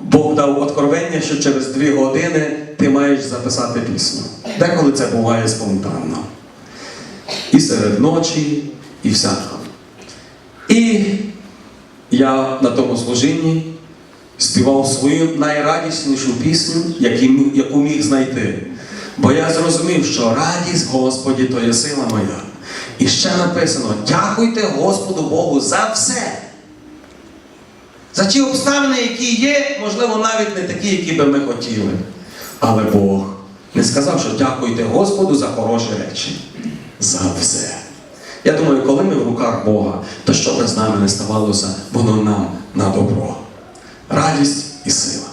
Бог дав откровення, що через дві години ти маєш записати пісню. Деколи це буває спонтанно. І серед ночі, і всяко. І я на тому служінні співав свою найрадіснішу пісню, яку міг знайти. Бо я зрозумів, що радість Господі то є сила моя. І ще написано: дякуйте Господу Богу за все. За ті обставини, які є, можливо, навіть не такі, які би ми хотіли. Але Бог не сказав, що дякуйте Господу за хороші речі. За все. Я думаю, коли ми в руках Бога, то що би з нами не ставалося, воно нам на добро. Радість і сила.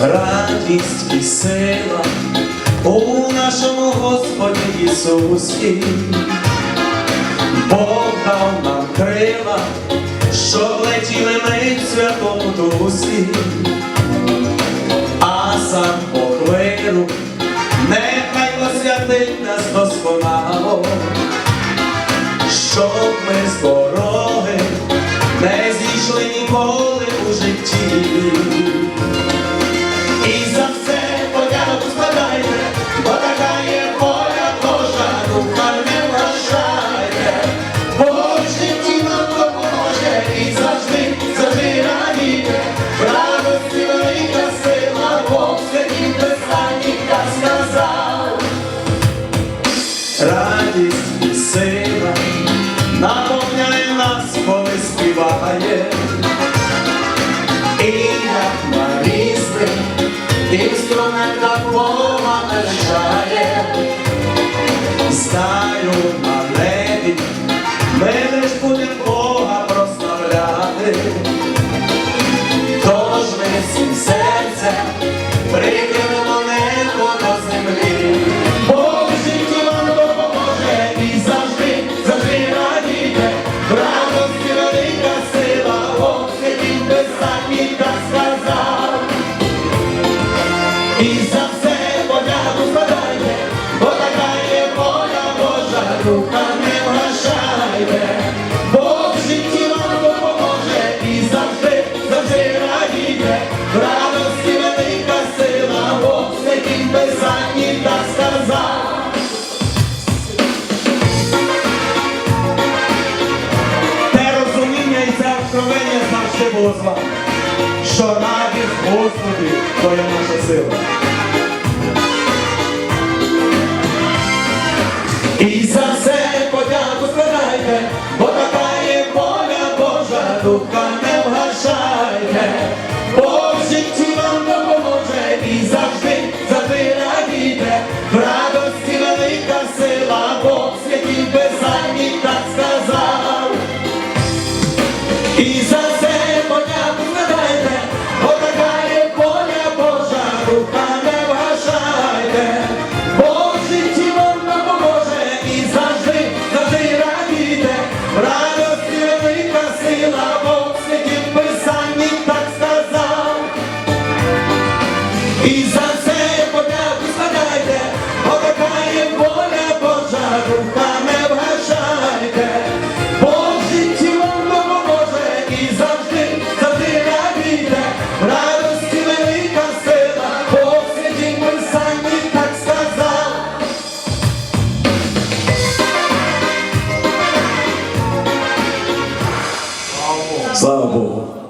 радість і сила у нашому Господі Ісусі. Бог дав нам крила, щоб летіли ми в Святому Дусі, а сам Бог миру, нехай освятить нас досконало, щоб ми з співає. І як на інструмента Бога навчає, знаю на небі, ми лиш будемо Бога прославляти, Божа, не вражайте. Бог житті вам допоможе і завжди, завжди радіє. Радості велика сила, Бог в святім писанні так. Те розуміння і це откровення завжди було з вами що радість Господи, то є наша сила. І за це подяку складайте, бо така є воля Божа, духа не вгашайте. В житті вам допоможе і завжди, завжди радійте. Радості велика сила, в святім писанні так сказав. Слава Богу!